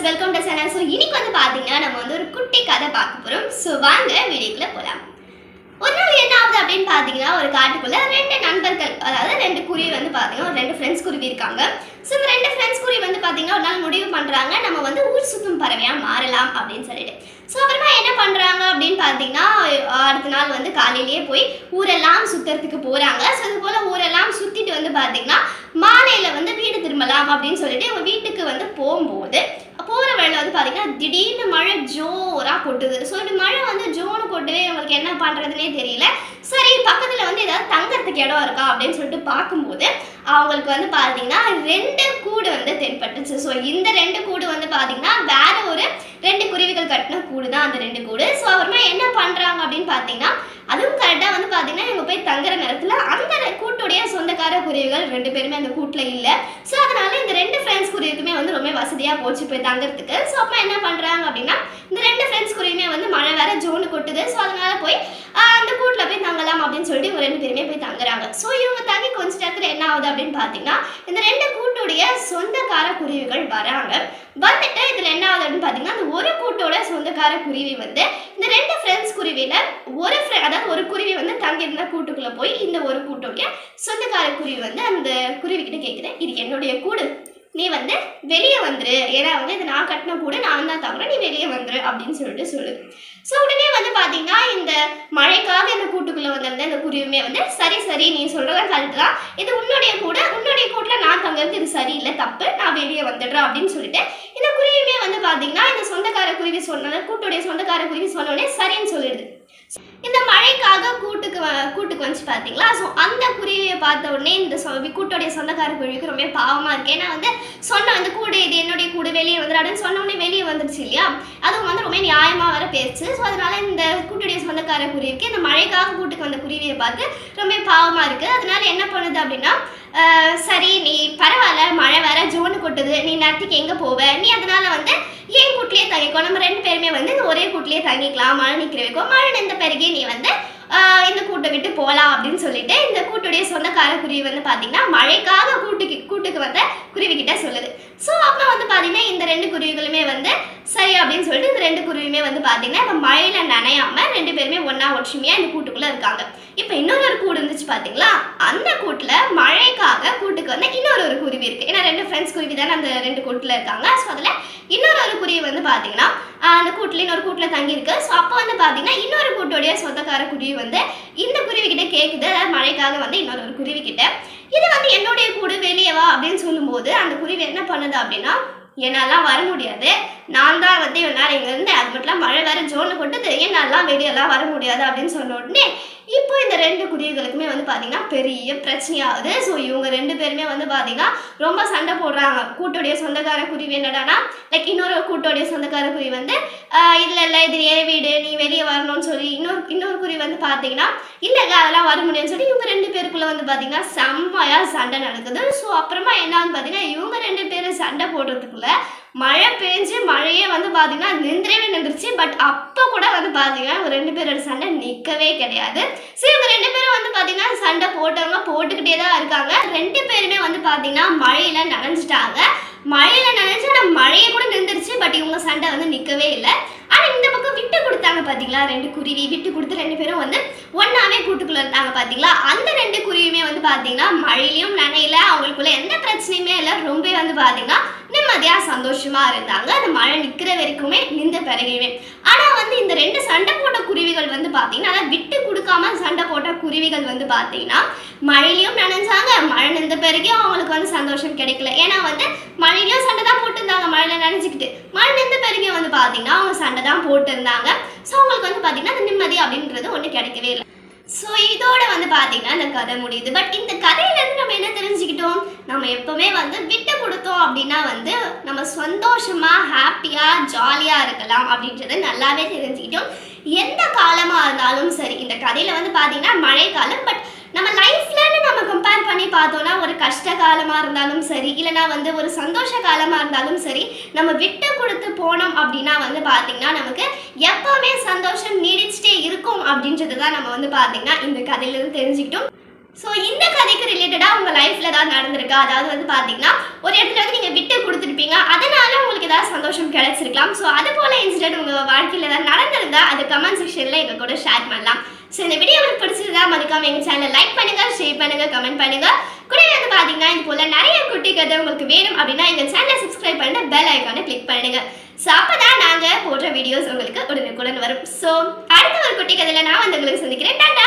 Viewers welcome to channel so இன்னைக்கு வந்து பார்த்தீங்கன்னா நம்ம வந்து ஒரு குட்டி கதை பார்க்க போகிறோம் ஸோ வாங்க வீடியோக்குள்ளே போகலாம் ஒரு நாள் என்ன ஆகுது அப்படின்னு பார்த்தீங்கன்னா ஒரு காட்டுக்குள்ள ரெண்டு நண்பர்கள் அதாவது ரெண்டு குருவி வந்து பார்த்தீங்கன்னா ஒரு ரெண்டு ஃப்ரெண்ட்ஸ் குருவி இருக்காங்க. ஸோ இந்த ரெண்டு ஃப்ரெண்ட்ஸ் குருவி வந்து பார்த்தீங்கன்னா ஒரு நாள் முடிவு பண்ணுறாங்க நம்ம வந்து ஊர் சுத்தும் பறவையாக மாறலாம் அப்படின்னு சொல்லிட்டு. ஸோ அப்புறமா என்ன பண்ணுறாங்க அப்படின்னு பார்த்தீங்கன்னா அடுத்த நாள் வந்து காலையிலேயே போய் ஊரெல்லாம் சுற்றுறதுக்கு போகிறாங்க ஸோ அது போல் ஊரெல்லாம் சுற்றிட்டு வந்து பார்த்தீங்கன்னா மாலையில் வந்து வீடு திரும்பலாம் அப்படின்னு சொல்லிட்டு அவங்க வீட்டுக்கு வந்து போகும்போது போகிற வழியில் வந்து பார்த்தீங்கன்னா திடீர்னு மழை ஜோராக கொட்டுது. ஸோ இப்படி மழை வந்து ஜோனு கொட்டுவே நம்மளுக்கு என்ன பண்ணுறதுனே தெரியல. சரி பக்கத்தில் வந்து ஏதாவது தங்கறதுக்கு இடம் இருக்கா அப்படின்னு சொல்லிட்டு பார்க்கும்போது அவங்களுக்கு வந்து பார்த்தீங்கன்னா ரெண்டு கூடு வந்து தென்பட்டுச்சு. ஸோ இந்த ரெண்டு கூடு வந்து பார்த்தீங்கன்னா வேற ஒரு ரெண்டு குருவிகள் கட்டின கூடு தான் அந்த ரெண்டு கூடு. ஸோ அப்புறமா என்ன பண்ணுறாங்க அப்படின்னு பார்த்தீங்கன்னா அதுவும் கரெக்டாக வந்து பார்த்தீங்கன்னா இவங்க போய் தங்குற நேரத்தில் அந்த கூட்டுடைய சொந்தக்கார குருவிகள் ரெண்டு பேருமே அந்த கூட்டில் இல்லை. ஸோ அதனால இந்த ரெண்டு ஃப்ரெண்ட்ஸ் குருவிக்குமே வந்து ரொம்ப வசதியாக போச்சு போய் தங்குறதுக்கு. ஸோ அப்போ என்ன பண்ணுறாங்க அப்படின்னா இந்த ரெண்டு ஃப்ரெண்ட்ஸ் குருவியுமே வந்து மழை வேற ஜோனு கொட்டுது. ஸோ அதனால போய் அந்த கூட்டில் போய் தங்கலாம் அப்படின்னு சொல்லிட்டு இவங்க ரெண்டு பேருமே போய் தங்குறாங்க. ஸோ இவங்க தங்கி கொஞ்ச நேரத்தில் என்ன ஆகுது அப்படின்னு பார்த்தீங்கன்னா இந்த ரெண்டு கூட்டுடைய சொந்தக்கார குருவிகள் வராங்க. வந்துட்டு இதில் என்ன ஆகுது அப்படின்னு பார்த்தீங்கன்னா அந்த ஒரு கூட்டோட சொந்தக்கார குருவி வந்து இந்த ரெண்டு ஃப்ரெண்ட்ஸ் குருவியில் ஒரு friend- அதாவது ஒரு வந்து தங்கியிருந்த கூட்டுக்குள்ளே போய் இந்த ஒரு கூட்டோடைய சொந்தக்கார குருவி வந்து அந்த குருவிக்கிட்ட கேட்குது இது என்னுடைய கூடு. நீ வந்து வெளியே வந்துரு. ஏன்னா வந்து இது நான் கட்டின கூட நான் தான் தங்குறேன். நீ வெளியே வந்துரு அப்படின்னு சொல்லிட்டு சொல்லு. ஸோ உடனே வந்து பார்த்தீங்கன்னா இந்த மழைக்காக இந்த கூட்டுக்குள்ளே வந்திருந்த இந்த குருவியுமே வந்து சரி சரி நீ சொல்கிறத கரெக்ட் தான் இது உன்னுடைய கூட. உன்னுடைய கூட்டில் நான் தங்குறது இது சரியில்லை. தப்பு. நான் வெளியே வந்துடுறேன். அப்படின்னு சொல்லிட்டு இந்த குருவியுமே வந்து பார்த்தீங்கன்னா இந்த சொந்தக்கார குருவி சொன்னது கூட்டுடைய சொந்தக்கார குருவி சொன்ன உடனே சரின்னு சொல்லிடுது. இந்த மழைக்காக கூட்டுக்கு வ- கூட்டுக்கு வந்துச்சு பார்த்தீங்களா ஸோ அந்த குருவியை பார்த்த உடனே இந்த கூட்டோடைய சொந்தக்கார குருவிக்கு ரொம்ப பாவமாக இருக்கு. ஏன்னா வந்து சொன்ன அந்த கூடு இது என்னுடைய கூடு வெளியே வந்துடாடுன்னு சொன்ன உடனே வெளியே வந்துருச்சு இல்லையா? அதுவும் வந்து ரொம்ப நியாயமாக வர பேச்சு ஸோ அதனால இந்த கூட்டுடைய சொந்தக்கார குருவிக்கு இந்த மழைக்காக கூட்டுக்கு வந்த குருவியை பார்த்து ரொம்ப பாவமாக இருக்குது அதனால என்ன பண்ணுது அப்படின்னா சரி நீ பரவாயில்ல மழை வேற ஜோனு கொட்டுது. நீ நேரத்துக்கு எங்கே போவ? நீ அதனால வந்து என் கூட்டிலேயே தங்கிக்கோ. நம்ம ரெண்டு பேருமே வந்து இந்த ஒரே கூட்டிலேயே தங்கிக்கலாம். மழை நிற்கிற வைக்கோ. மழை நின்ற பிறகே நீ வந்து இந்த கூட்டை விட்டு போகலாம் அப்படின்னு சொல்லிட்டு இந்த கூட்டுடைய சொந்தக்கார குருவி வந்து பார்த்தீங்கன்னா மழைக்காக கூட்டுக்கு கூட்டுக்கு வந்த குருவிக்கிட்ட சொல்லுது. ஸோ அப்போ வந்து பார்த்தீங்கன்னா இந்த ரெண்டு குருவிகளுமே வந்து சரி அப்படின்னு சொல்லிட்டு இந்த ரெண்டு குருவியுமே வந்து பார்த்தீங்கன்னா இப்போ மழையில் நனையாம ரெண்டு பேருமே ஒன்றா ஒற்றுமையாக இந்த கூட்டுக்குள்ளே இருக்காங்க. இப்போ இன்னொரு கூடு இருந்துச்சு பார்த்தீங்களா அந்த கூட்டில் மழைக்காக கூட்டுக்கு வந்து இன்னொரு ஒரு குருவி இருக்குது ஏன்னா ரெண்டு ஃப்ரெண்ட்ஸ் குருவி தானே அந்த ரெண்டு கூட்டில் இருக்காங்க. ஸோ அதில் இன்னொரு ஒரு குருவி வந்து பார்த்தீங்கன்னா அந்த கூட்டில் இன்னொரு கூட்டில் தங்கியிருக்கு. ஸோ அப்போ வந்து பார்த்தீங்கன்னா இன்னொரு கூட்டோடைய சொந்தக்கார குருவி வந்து இந்த குருவி கிட்ட கேட்குது அதாவது மழைக்காக வந்து இன்னொரு ஒரு குருவி கிட்ட இது வந்து என்னுடைய கூடு வெளியே வா அப்படின்னு சொல்லும்போது அந்த குருவி என்ன பண்ணுது அப்படின்னா என்னால் வர முடியாது. நான் தான் வந்து என்னால் இங்கேருந்து அது மட்டும் மழை வேற ஜோனில் போட்டு என்னாலாம் வெளியெல்லாம் வர முடியாது அப்படின்னு சொன்ன உடனே இப்போ இந்த ரெண்டு குருவிகளுக்குமே வந்து பார்த்தீங்கன்னா பெரிய பிரச்சனையாகுது. ஸோ இவங்க ரெண்டு பேருமே வந்து பார்த்தீங்கன்னா ரொம்ப சண்டை போடுறாங்க. கூட்டோடைய சொந்தக்கார குருவி என்னடானா லைக் இன்னொரு கூட்டோடைய சொந்தக்கார குருவி வந்து இதில் இல்லை இல்லை இது ஏ வீடு நீ வெளியே வரணும்னு சொல்லி இன்னொரு இன்னொரு குருவி வந்து பார்த்தீங்கன்னா இந்த இல்லை அதெல்லாம் வர முடியும்னு சொல்லி இவங்க ரெண்டு பேருக்குள்ளே வந்து பார்த்தீங்கன்னா செம்மையாக சண்டை நடக்குது. ஸோ அப்புறமா என்னன்னு பார்த்தீங்கன்னா இவங்க ரெண்டு பேரும் சண்டை போடுறதுக்குள்ள மழை பெஞ்சு மழையே வந்து பார்த்தீங்கன்னா நின்றுவே நின்றுச்சு பட் அப்போ கூட வந்து பார்த்தீங்கன்னா இவங்க ரெண்டு பேரோட சண்டை நிற்கவே கிடையாது. ஸோ இவங்க ரெண்டு பேரும் வந்து பார்த்தீங்கன்னா சண்டை போட்டவங்க போட்டுக்கிட்டே தான் இருக்காங்க. ரெண்டு பேருமே வந்து பார்த்தீங்கன்னா மழையில் நனைஞ்சிட்டாங்க. மழையில் நனைஞ்சு ஆனால் மழையை கூட நின்றுச்சு பட் இவங்க சண்டை வந்து நிற்கவே இல்லை. ஆனால் இந்த பக்கம் விட்டு கொடுத்தாங்க பார்த்தீங்களா ரெண்டு குருவி விட்டு கொடுத்து ரெண்டு பேரும் வந்து ஒன்றாவே கூட்டுக்குள்ளே இருந்தாங்க பார்த்தீங்களா அந்த ரெண்டு குருவியுமே வந்து பார்த்தீங்கன்னா மழையிலையும் நனையில. அவங்களுக்குள்ள எந்த பிரச்சனையுமே இல்லை. ரொம்ப வந்து பார்த்தீங்கன்னா நிம்மதியாக சந்தோஷமாக இருந்தாங்க. அந்த மழை நிற்கிற வரைக்குமே நின்ற பிறகுமே ஆனால் வந்து இந்த ரெண்டு சண்டை போட்ட குருவிகள் வந்து பார்த்தீங்கன்னா அதாவது விட்டு கொடுக்காம சண்டை போட்ட குருவிகள் வந்து பார்த்தீங்கன்னா மழையிலையும் நனைஞ்சாங்க. மழை நின்ற பிறகு அவங்களுக்கு வந்து சந்தோஷம் கிடைக்கல. ஏன்னா வந்து மழையிலையும் சண்டை தான் போட்டிருந்தாங்க. மழையில் நனைஞ்சிக்கிட்டு. மழை நின்ற பிறகு வந்து பார்த்தீங்கன்னா அவங்க சண்டை தான் போட்டிருந்தாங்க. ஸோ அவங்களுக்கு வந்து பார்த்தீங்கன்னா அந்த நிம்மதி அப்படின்றது ஒன்றும் கிடைக்கவே இல்லை. ஸோ பார்த்தீங்கன்னா இந்த கதை முடியுது. பட் இந்த கதையிலேருந்து நம்ம என்ன தெரிஞ்சுக்கிட்டோம்? நம்ம எப்போவுமே வந்து விட்டு கொடுத்தோம் அப்படின்னா வந்து நம்ம சந்தோஷமாக ஹாப்பியாக ஜாலியாக இருக்கலாம் அப்படின்றத நல்லாவே தெரிஞ்சுக்கிட்டோம். எந்த காலமாக இருந்தாலும் சரி இந்த கதையில் வந்து பார்த்தீங்கன்னா மழைக்காலம் பட் நம்ம லைஃப்லன்னு நம்ம கம்பேர் பண்ணி பார்த்தோம்னா ஒரு கஷ்ட காலமாக இருந்தாலும் சரி இல்லைனா வந்து ஒரு சந்தோஷ காலமாக இருந்தாலும் சரி நம்ம விட்டு கொடுத்து போனோம் அப்படின்னா வந்து பார்த்தீங்கன்னா நமக்கு எப்போவுமே சந்தோஷம் நீடிச்சிட்டே இருக்கும் அப்படின்றது தான் நம்ம வந்து பார்த்தீங்கன்னா இந்த கதையிலேருந்து தெரிஞ்சுக்கிட்டோம். ஸோ இந்த கதைக்கு ரிலேட்டடாக உங்கள் லைஃப்பில் ஏதாவது நடந்திருக்கா? அதாவது வந்து பார்த்தீங்கன்னா ஒரு இடத்துல வந்து நீங்கள் விட்டு கொடுத்துருப்பீங்க. அதனால உங்களுக்கு ஏதாவது சந்தோஷம் கிடச்சிருக்கலாம். கிடைச்சிருக்கலாம் ஸோ அது போல் இன்சிடென்ட் உங்கள் வாழ்க்கையில் ஏதாவது இருந்தால் அது கமெண்ட் செக்ஷனில் எங்கள் கூட ஷேர் பண்ணலாம். ஸோ இந்த வீடியோ உங்களுக்கு பிடிச்சிருந்தா மறக்காம எங்கள் சேனலை லைக் பண்ணுங்க ஷேர் பண்ணுங்க கமெண்ட் பண்ணுங்க. கூட வந்து பார்த்தீங்கன்னா இது போல நிறைய குட்டி கதை உங்களுக்கு வேணும் அப்படின்னா எங்கள் சேனலை சப்ஸ்கிரைப் பண்ணிட்டு பெல் ஐக்கானை கிளிக் பண்ணுங்க. ஸோ அப்போ தான் நாங்கள் போடுற வீடியோஸ் உங்களுக்கு உடனுக்குடன் வரும். ஸோ அடுத்த ஒரு குட்டி கதையில் நான் வந்து உங்களுக்கு சந்திக்கிறேன். டாட்டா